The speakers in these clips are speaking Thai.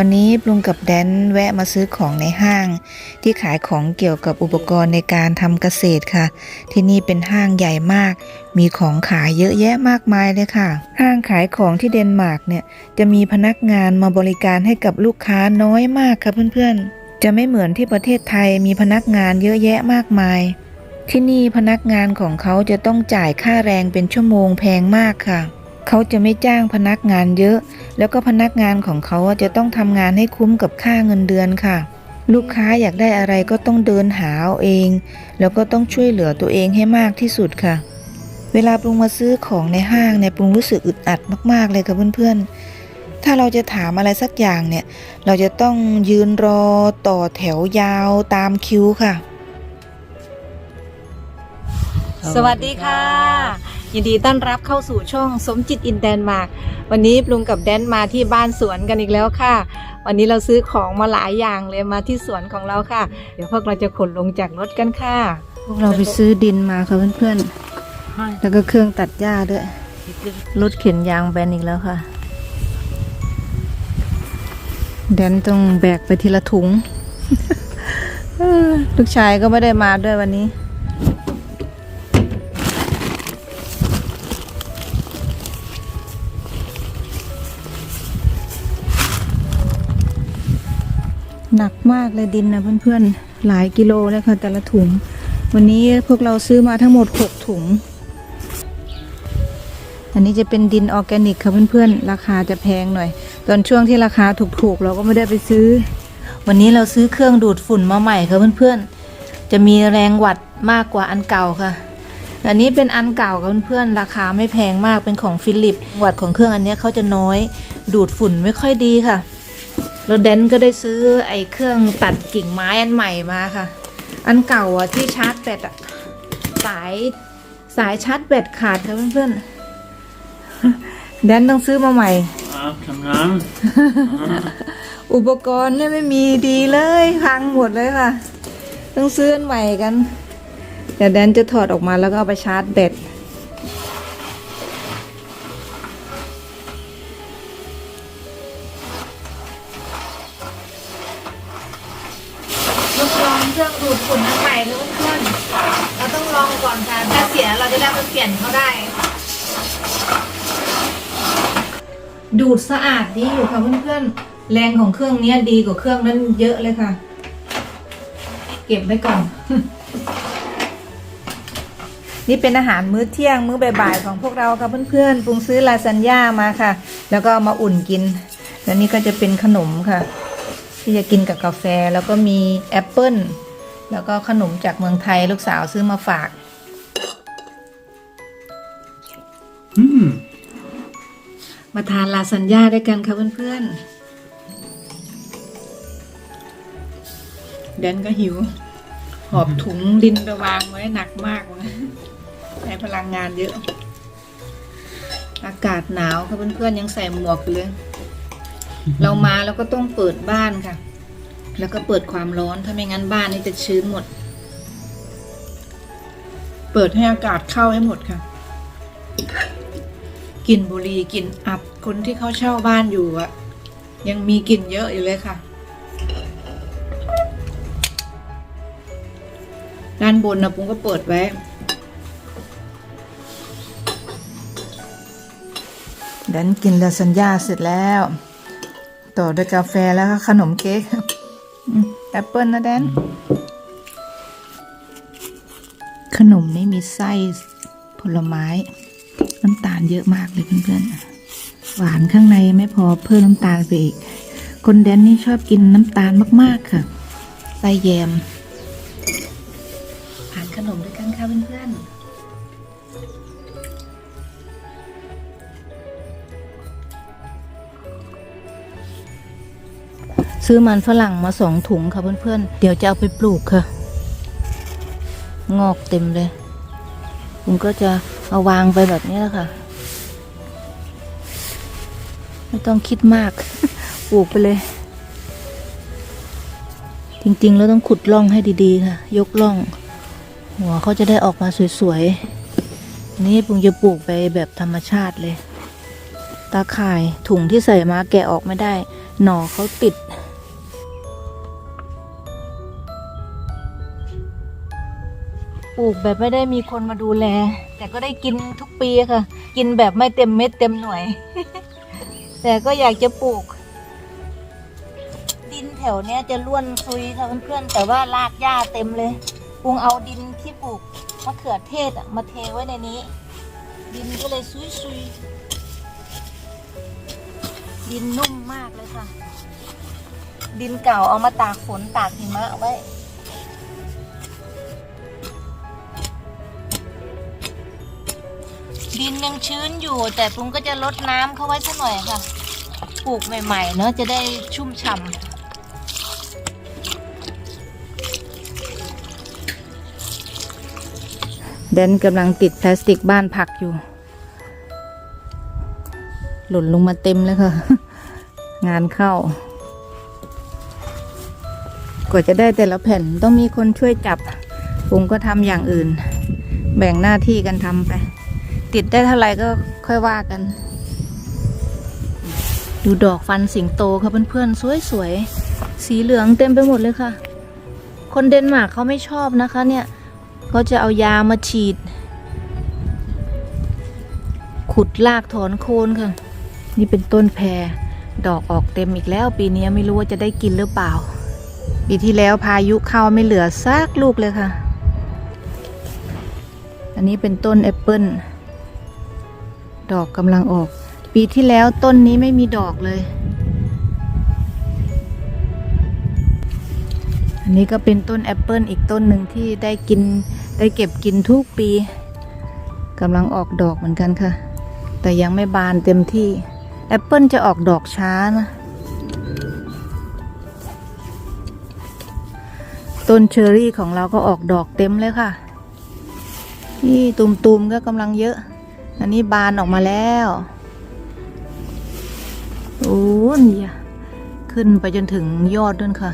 อนนี้ปรุงกับแดนแวะมาซื้อของในห้าง ที่ขายของเกี่ยวกับอุปกรณ์ในการทำเกษตรค่ะ ที่นี่เป็นห้างใหญ่มาก มีของขายเยอะแยะมากมายเลยค่ะ ห้างขายของที่เดนมาร์กเนี่ยจะมีพนักงานมาบริการให้กับลูกค้าน้อยมากค่ะเพื่อนๆ จะไม่เหมือนที่ประเทศไทยมีพนักงานเยอะแยะมากมาย ที่นี่พนักงานของเขาจะต้องจ่ายค่าแรงเป็นชั่วโมงแพงมากค่ะ เขาจะไม่จ้างพนักงานเยอะ แล้วก็พนักงานของเขาจะต้องทำงานให้คุ้มกับค่าเงินเดือนค่ะ ลูกค้าอยากได้อะไรก็ต้องเดินหาเอาเอง แล้วก็ต้องช่วยเหลือตัวเองให้มากที่สุดค่ะ เวลาปรุงมาซื้อของในห้างเนี่ยปรุงรู้สึกอึดอัดมากๆเลยค่ะเพื่อนๆ ถ้าเราจะถามอะไรสักอย่างเนี่ย เราจะต้องยืนรอต่อแถวยาวตามคิวค่ะ สวัสดีค่ะ ยินดีต้อนรับเข้าสู่ช่องสมจิตอินแดนมาร์กวันนี้ปรุงกับแดนมาที่บ้านสวนกันอีกแล้วค่ะ วันนี้เราซื้อของมาหลายอย่างเลยมาที่สวนของเราค่ะ เดี๋ยวพวกเราจะขนลงจากรถกันค่ะ พวกเราไปซื้อดินมาค่ะเพื่อนๆ แล้วก็เครื่องตัดหญ้าด้วย รถเข็นยางแบนอีกแล้วค่ะ แดนต้องแบกไปทีละถุงเออลูกชายก็ไม่ได้มาด้วยวันนี้ากเลยดินนะเพื่อนๆ หลายกิโลเลยค่ะแต่ละถุง วันนี้พวกเราซื้อมาทั้งหมด 6 ถุง อันนี้จะเป็นดินออร์แกนิกค่ะเพื่อนๆ ราคาจะแพงหน่อย ตอนช่วงที่ราคาถูกๆ เราก็ไม่ได้ไปซื้อ วันนี้เราซื้อเครื่องดูดฝุ่นมาใหม่ค่ะเพื่อนๆ จะมีแรงวัดมากกว่าอันเก่าค่ะอันนี้เป็นอันเก่าค่ะเพื่อนๆราคาไม่แพงมากเป็นของฟิลิปวัดของเครื่องอันนี้เขาจะน้อย ดูดฝุ่นไม่ค่อยดีค่ะ แล้วแดนก็ได้ซื้อไอ้เครื่องตัดกิ่งไม้อันใหม่มาค่ะ อันเก่าอะที่ชาร์จแบตอะสายสายชาร์จแบตขาดค่ะเพื่อนๆ แดนต้องซื้อมาใหม่ครับทำงานอุปกรณ์เนี่ยไม่มีดีเลยพังหมดเลยค่ะ ต้องซื้ออันใหม่กันเดี๋ยวแดนจะถอดออกมาแล้วก็เอาไปชาร์จแบต รื่อง ดูดฝุ่นอันใหม่เลยเพื่อนๆเราต้องลองก่อนค่ะถ้าเสียเราจะได้มาเปลี่ยนเขาได้ ดูดสะอาดดีอยู่ค่ะเพื่อนๆแรงของเครื่องนี้ดีกว่าเครื่องนั้นเยอะเลยค่ะ เก็บไว้ก่อน นี่เป็นอาหารมื้อเที่ยงมื้อบ่ายๆของพวกเราค่ะเพื่อนๆปรุงซื้อลาซานญ่ามาค่ะ แล้วก็มาอุ่นกินแล้วนี่ก็จะเป็นขนมค่ะที่จะกินกับกาแฟแล้วก็มีแอปเปิ้ล แล้วก็ขนมจากเมืองไทยลูกสาวซื้อมาฝาก อืมมาทานลาซานญ่าด้วยกันค่ะเพื่อนๆแดนก็หิว หอบถุงดินไปวางไว้หนักมากเลยใช้พลังงานเยอะ อากาศหนาวค่ะเพื่อนๆยังใส่หมวกอยู่เลย เรามาแล้วก็ต้องเปิดบ้านค่ะ แล้วก็เปิดความร้อนถ้าไม่งั้นบ้านนี่จะชื้นหมด เปิดให้อากาศเข้าให้หมดค่ะกลิ่นบุหรี่กลิ่นอับคนที่เขาเช่าบ้านอยู่อะยังมีกลิ่นเยอะอยู่เลยค่ะ ด้านบนนะปุ้งก็เปิดไว้ดันกินลาซานญ่าเสร็จแล้ว ต่อด้วยกาแฟแล้วก็ขนมเค้ก แอปเปิลนะแดน ขนมนี่มีไส้ผลไม้ น้ำตาลเยอะมากเลยเพื่อนๆ หวานข้างในไม่พอเพิ่มน้ำตาลไปอีก คนแดนนี่ชอบกินน้ำตาลมากๆค่ะ ไส้แยมทานขนมด้วยกันค่ะเพื่อนๆ ซื้อมันฝรั่งมาสองถุงค่ะเพื่อนๆ เดี๋ยวจะเอาไปปลูกค่ะ งอกเต็มเลย ผมก็จะเอาวางไปแบบนี้แหละค่ะ ไม่ต้องคิดมาก ปลูกไปเลย จริงๆ แล้วต้องขุดร่องให้ดีๆ ค่ะ ยกร่อง หัวเขาจะได้ออกมาสวยๆ นี่ปุงจะปลูกไปแบบธรรมชาติเลยตาข่ายถุงที่ใส่มาแกะออกไม่ได้ หน่อเขาติด ลูกแบบไม่ได้มีคนมาดูแล แต่ก็ได้กินทุกปีค่ะ กินแบบไม่เต็มเม็ดเต็มหน่วย แต่ก็อยากจะปลูก ดินแถวเนี้ยจะล้วนซุยค่ะเพื่อนๆแต่ว่ารากหญ้าเต็มเลยปรุงเอาดินที่ปลูกมะเขือเทศมาเทไว้ในนี้ ดินก็เลยซุยๆดินนุ่มมากเลยค่ะ ดินเก่าเอามาตากฝนตากหิมะไว้ ดินยังชื้นอยู่ แต่ปรุงก็จะลดน้ำเข้าไว้สักหน่อยค่ะ ปลูกใหม่ ๆ เนอะจะได้ชุ่มฉ่ำเดนกำลังติดพลาสติกบ้านผักอยู่ หล่นลงมาเต็มเลยค่ะ งานเข้ากว่าจะได้แต่ละแผ่นต้องมีคนช่วยจับผมก็ทำอย่างอื่น แบ่งหน้าที่กันทำไป ติดได้เท่าไหร่ก็ค่อยว่ากัน ดูดอกฟันสิงโตค่ะเพื่อนๆสวยๆ สีเหลืองเต็มไปหมดเลยค่ะ คนเดนมาร์กเขาไม่ชอบนะคะเนี่ยเขาจะเอายามาฉีด ขุดลากถอนโคนค่ะ นี่เป็นต้นแพรดอกออกเต็มอีกแล้ว ปีนี้ไม่รู้ว่าจะได้กินหรือเปล่า ปีที่แล้วพายุเข้าไม่เหลือซากลูกเลยค่ะ อันนี้เป็นต้นแอปเปิ้ล ดอกกำลังออก ปีที่แล้วต้นนี้ไม่มีดอกเลย อันนี้ก็เป็นต้นแอปเปิลอีกต้นหนึ่งที่ได้กินได้เก็บกินทุกปีกำลังออกดอกเหมือนกันค่ะ แต่ยังไม่บานเต็มที่แอปเปิลจะออกดอกช้านะต้นเชอร์รี่ของเราก็ออกดอกเต็มเลยค่ะ นี่ตุ่มๆก็กำลังเยอะ อันนี้บานออกมาแล้วโอ้นี่ขึ้นไปจนถึงยอดด้วยค่ะ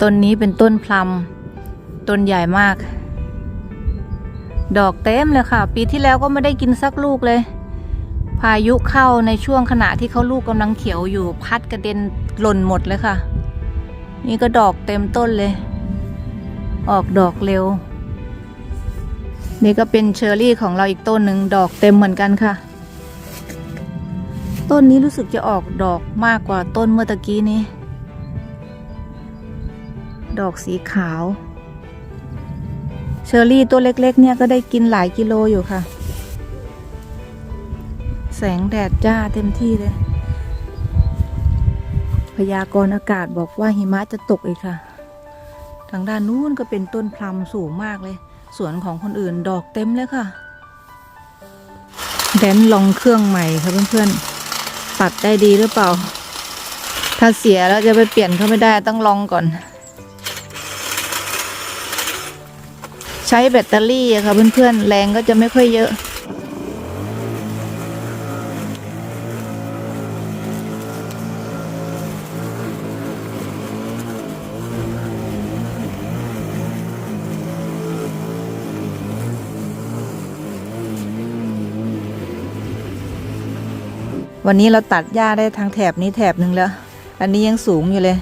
ต้นนี้เป็นต้นพลัมต้นใหญ่มาก ดอกเต็มเลยค่ะ ปีที่แล้วก็ไม่ได้กินสักลูกเลย พายุเข้าในช่วงขณะที่เขาลูกกำลังเขียวอยู่พัดกระเด็นหล่นหมดเลยค่ะ นี่ก็ดอกเต็มต้นเลย ออกดอกเร็ว นี่ก็เป็นเชอร์รี่ของเราอีกต้นหนึ่งดอกเต็มเหมือนกันค่ะ ต้นนี้รู้สึกจะออกดอกมากกว่าต้นเมื่อตะกี้นี้ ดอกสีขาว เชอร์รี่ตัวเล็กๆ เนี่ยก็ได้กินหลายกิโลอยู่ค่ะ แสงแดดจ้าเต็มที่เลย พยากรณ์อากาศบอกว่าหิมะจะตกอีกค่ะ ทางด้านนู้นก็เป็นต้นพลัมสูงมากเลย สวนของคนอื่นดอกเต็มเลยค่ะ แดนลองเครื่องใหม่ค่ะเพื่อนๆ ตัดได้ดีหรือเปล่า ถ้าเสียแล้วจะไปเปลี่ยนเขาไม่ได้ต้องลองก่อน ใช้แบตเตอรี่ค่ะเพื่อนๆ แรงก็จะไม่ค่อยเยอะ วันนี้เราตัดหญ้าได้ทางแถบนี้แถบหนึ่งแล้ว อันนี้ยังสูงอยู่เลย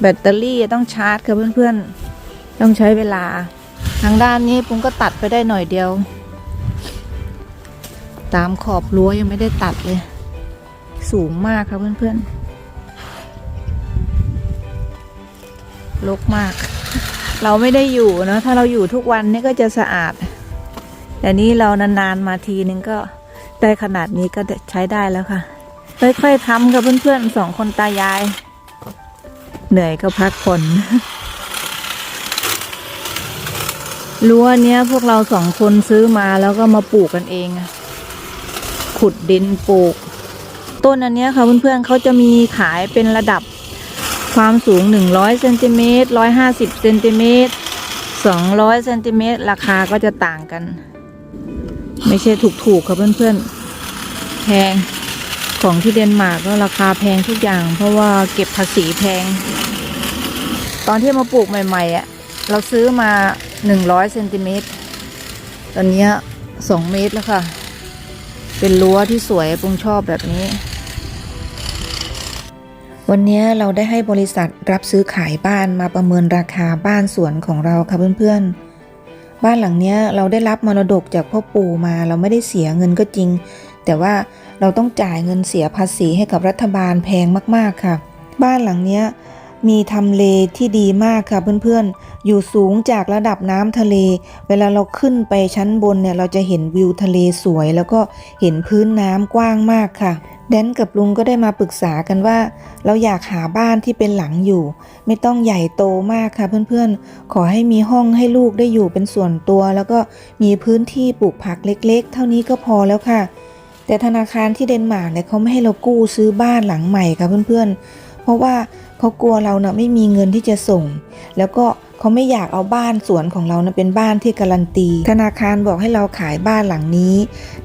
แบตเตอรี่ต้องชาร์จค่ะเพื่อนๆ ต้องใช้เวลา ทางด้านนี้ปุ้งก็ตัดไปได้หน่อยเดียว ตามขอบรั้วยังไม่ได้ตัดเลย สูงมากค่ะเพื่อนๆลกมาก เราไม่ได้อยู่เนะถ้าเราอยู่ทุกวันนี่ก็จะสะอาด แต่นี้เรานานๆมาทีนึงก็ได้ขนาดนี้ก็ใช้ได้แล้วค่ะ ค่อยๆทำกับเพื่อนๆสองคนตายาย เหนื่อยก็พักผ่อนรั้วเนี้ยพวกเราสองคนซื้อมาแล้วก็มาปลูกกันเอง ขุดดินปลูก ต้นอันเนี้ยค่ะเพื่อนๆเขาจะมีขายเป็นระดับความสูง 100เซนติเมตร150เซนติเมตร200เซนติเมตรราคาก็จะต่างกัน ไม่ใช่ถูกๆค่ะเพื่อนๆแพง ของที่เดนมาร์กก็ราคาแพงทุกอย่าง เพราะว่าเก็บภาษีแพง ตอนที่มาปลูกใหม่ๆอะ่ะเราซื้อมาหนึ่งร้อยเซนติเมตรตอนนี้สองเมตรแล้วค่ะ เป็นรั้วที่สวยปุงชอบแบบนี้ วันนี้เราได้ให้บริษัทรับซื้อขายบ้านมาประเมินราคาบ้านสวนของเราค่ะเพื่อนๆ บ้านหลังเนี้ยเราได้รับมรดกจากพ่อปู่มาเราไม่ได้เสียเงินก็จริง แต่ว่า เราต้องจ่ายเงินเสียภาษีให้กับรัฐบาลแพงมากๆค่ะ บ้านหลังเนี้ยมีทำเลที่ดีมากค่ะเพื่อนๆ อยู่สูงจากระดับน้ำทะเล เวลาเราขึ้นไปชั้นบนเนี่ยเราจะเห็นวิวทะเลสวย แล้วก็เห็นพื้นน้ำกว้างมากค่ะ แดนกับลุงก็ได้มาปรึกษากันว่า เราอยากหาบ้านที่เป็นหลังอยู่ ไม่ต้องใหญ่โตมากค่ะเพื่อนๆ ขอให้มีห้องให้ลูกได้อยู่เป็นส่วนตัว แล้วก็มีพื้นที่ปลูกผักเล็ก ๆ เท่านี้ก็พอแล้วค่ะ แต่ธนาคารที่เดนมาร์กเนี่ยเขาไม่ให้เรากู้ซื้อบ้านหลังใหม่ค่ะเพื่อนๆ เพราะว่าเขากลัวเราเนะ่ะไม่มีเงินที่จะส่ง แล้วก็เขาไม่อยากเอาบ้านสวนของเรานะเป็นบ้านที่การันตี ธนาคารบอกให้เราขายบ้านหลังนี้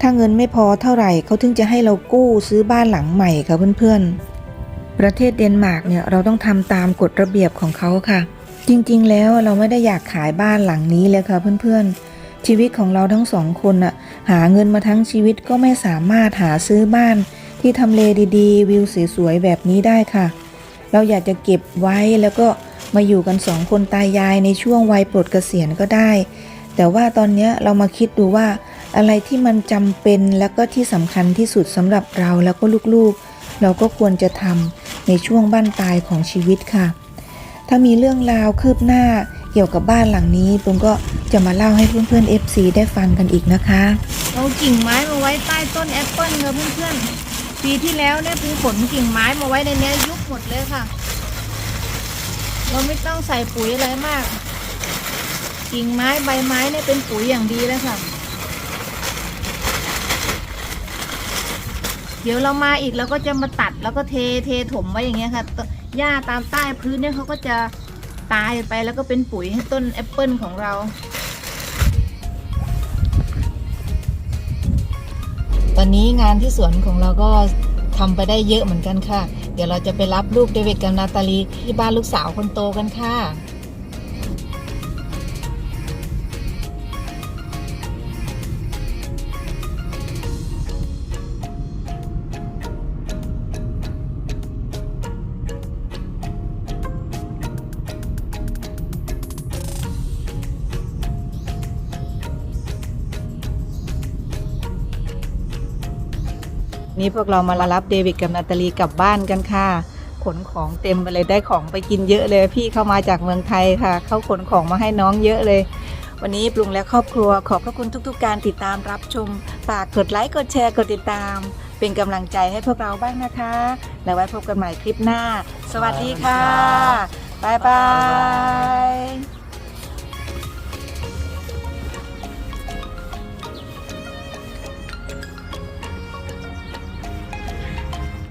ถ้าเงินไม่พอเท่าไหร่เขาถึงจะให้เรากู้ซื้อบ้านหลังใหม่ค่ะเพื่อนๆ ประเทศเดนมาร์กเนี่ยเราต้องทำตามกฎระเบียบของเขาค่ะ จริงๆ แล้วเราไม่ได้อยากขายบ้านหลังนี้เลยค่ะเพื่อนๆ ชีวิตของเราทั้งสองคนน่ะหาเงินมาทั้งชีวิตก็ไม่สามารถหาซื้อบ้าน ที่ทำเลดีๆ วิวสวยๆแบบนี้ได้ค่ะ เราอยากจะเก็บไว้แล้วก็มาอยู่กันสองคนตายายในช่วงวัยปลดเกษียณก็ได้ แต่ว่าตอนนี้เรามาคิดดูว่าอะไรที่มันจำเป็นแล้วก็ที่สำคัญที่สุดสำหรับเราแล้วก็ลูกๆ เราก็ควรจะทำในช่วงบ้านปลายของชีวิตค่ะ ถ้ามีเรื่องราวคืบหน้าเกี่ยวกับบ้านหลังนี้ปุ้มก็ จะมาเล่าให้เพื่อนๆ FC ได้ฟังกันอีกนะคะเอากิ่งไม้มาไว้ใต้ต้นแอปเปิลค่ะเพื่อนๆ ปีที่แล้วเนี่ยปูขนกิ่งไม้มาไว้ในนี้ยุบหมดเลยค่ะ เราไม่ต้องใส่ปุ๋ยอะไรมาก กิ่งไม้ใบไม้เนี่ยเป็นปุ๋ยอย่างดีเลยค่ะ เดี๋ยวเรามาอีกเราก็จะมาตัดแล้วก็เทเทถมไว้อย่างเงี้ยค่ะต้นหญ้าตามใต้พื้นเนี่ยเขาก็จะตายไปแล้วก็เป็นปุ๋ยให้ต้นแอปเปิลของเรา ตอนนี้งานที่สวนของเราก็ทำไปได้เยอะเหมือนกันค่ะ เดี๋ยวเราจะไปรับลูกเดวิดกับนาตาลีที่บ้านลูกสาวคนโตกันค่ะ นี่พวกเรามารับเดวิดกับนาตาลีกลับบ้านกันค่ะ ขนของเต็มไปเลยได้ของไปกินเยอะเลย พี่เข้ามาจากเมืองไทยค่ะ เขาขนของมาให้น้องเยอะเลย วันนี้ปรุงและครอบครัวขอบพระคุณทุก ๆ การติดตามรับชมฝากกดไลค์กดแชร์กดติดตาม เป็นกำลังใจให้พวกเราบ้างนะคะ แล้วไว้พบกันใหม่คลิปหน้า สวัสดีค่ะบ๊ายบาย